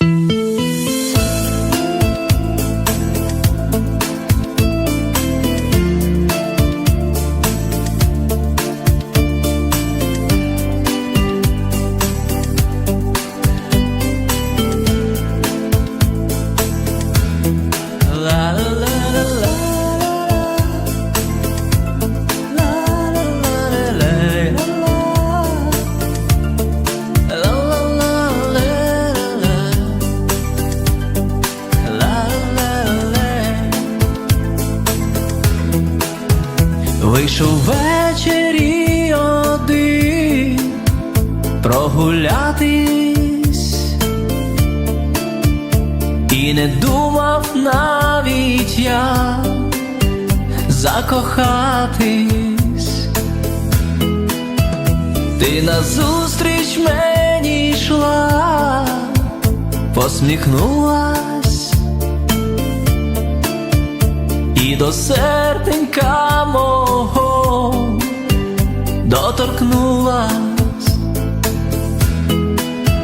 you Вийшов ввечері один прогулятись і не думав навіть я закохатись. Ти назустріч мені йшла, посміхнулась і до серденька мого доторкнулась.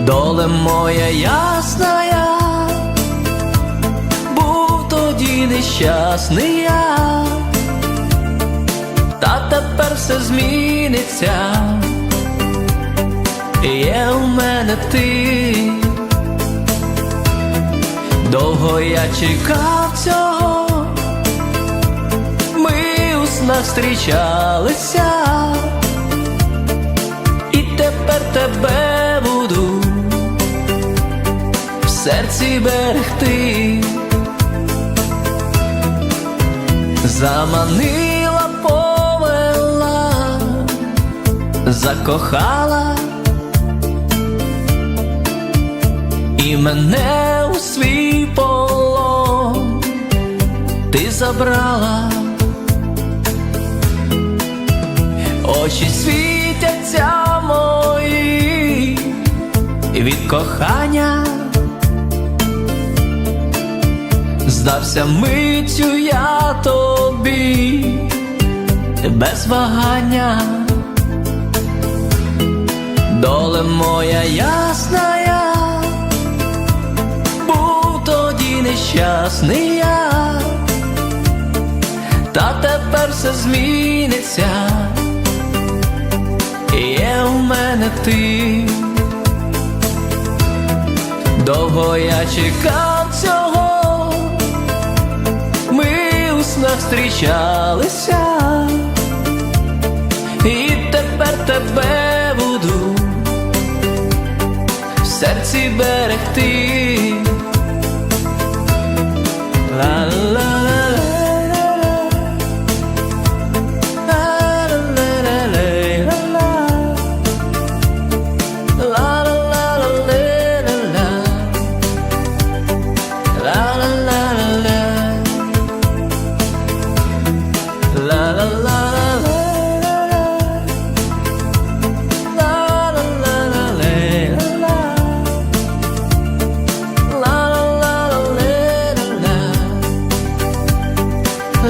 Доле моя ясная, був тоді нещасний я, та тепер все зміниться, є у мене ти. Довго я чекав цього, ми серці берегти. Заманила, повела, закохала і мене у свій полон ти забрала, очі світяться мої від кохання. Здався миттю я тобі без вагання, доле моя ясная, був тоді нещасний я, та тепер все зміниться, є у мене ти. Довго я чекав цього, зустрічалися, і тепер тебе буду в серці берегти.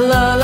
love.